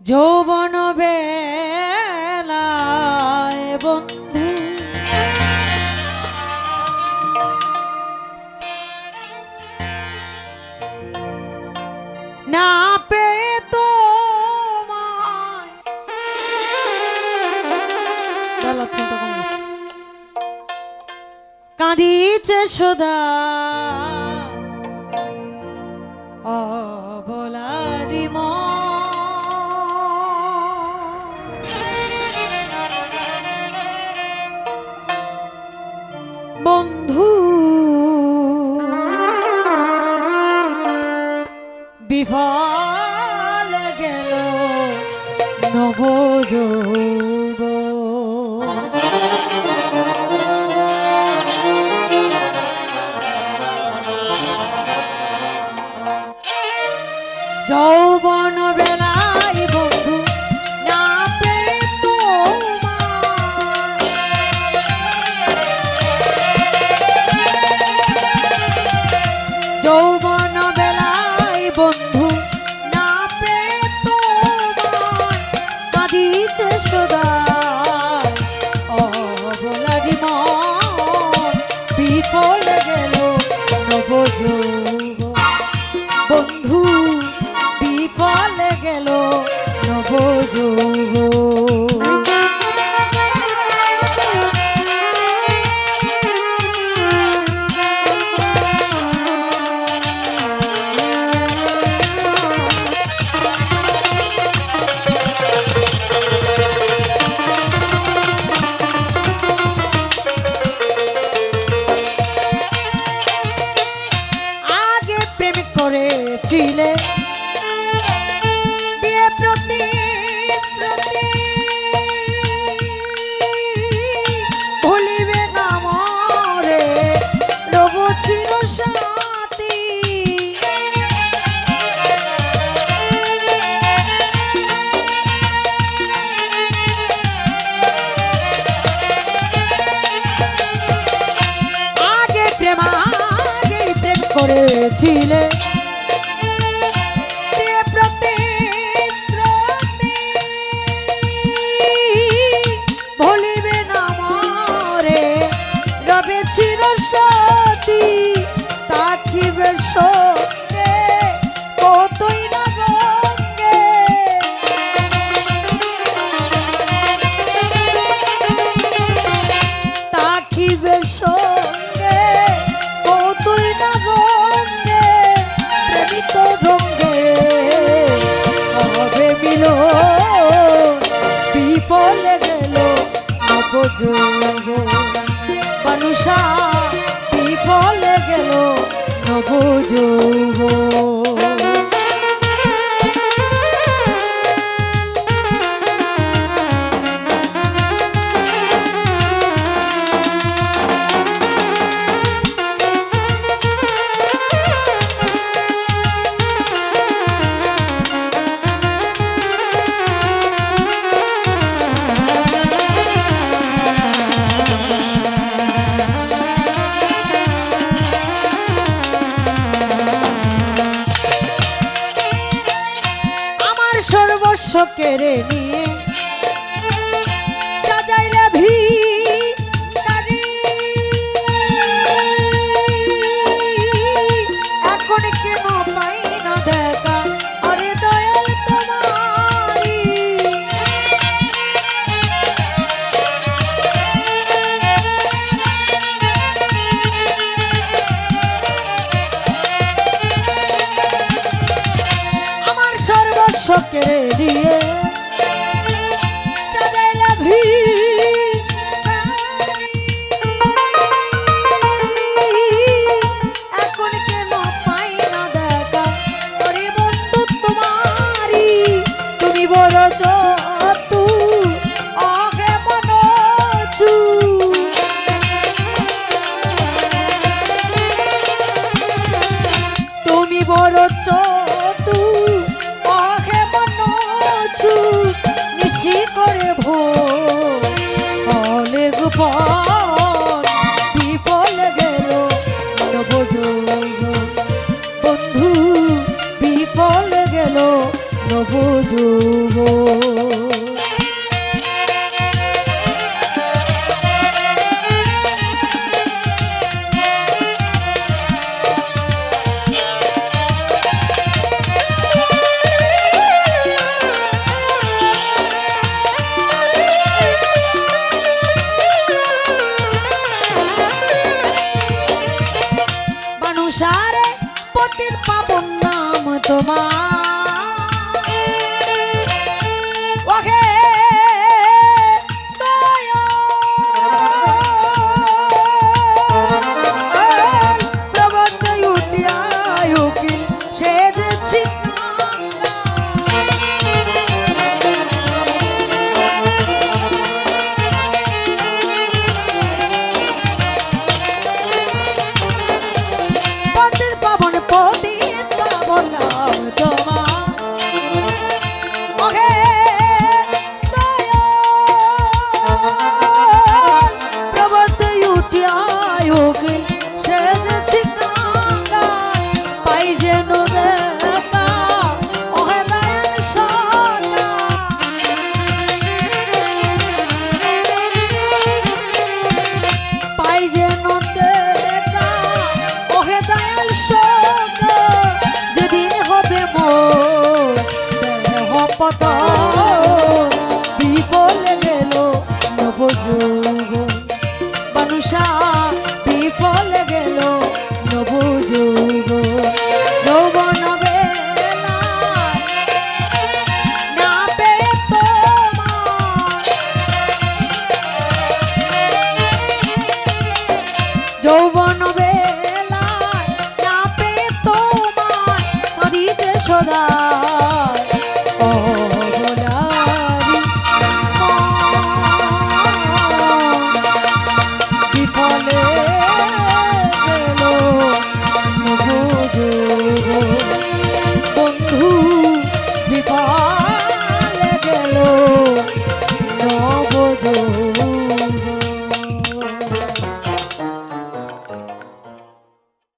যৌবন বেলায় বন্ধু। না পেয়ে তো কাঁদিছে সদা। অবলারি বন্ধু বিফল গেল নবযোগ। যৌবন বেলায় বন্ধু না তোমার। যৌবন বেলায় বন্ধু বিফল গেল নবযৌবন বন্ধু করেছিলে। বিপলে গেল নবযোগ। মানুষা বিপলে গেল নবযোগ। কেড়ে নিয়ে সর্বস্ব দিয়ে সাজাইলা তুমি বড় চতু মানুষারে পতির পাবন নাম তোমার। down.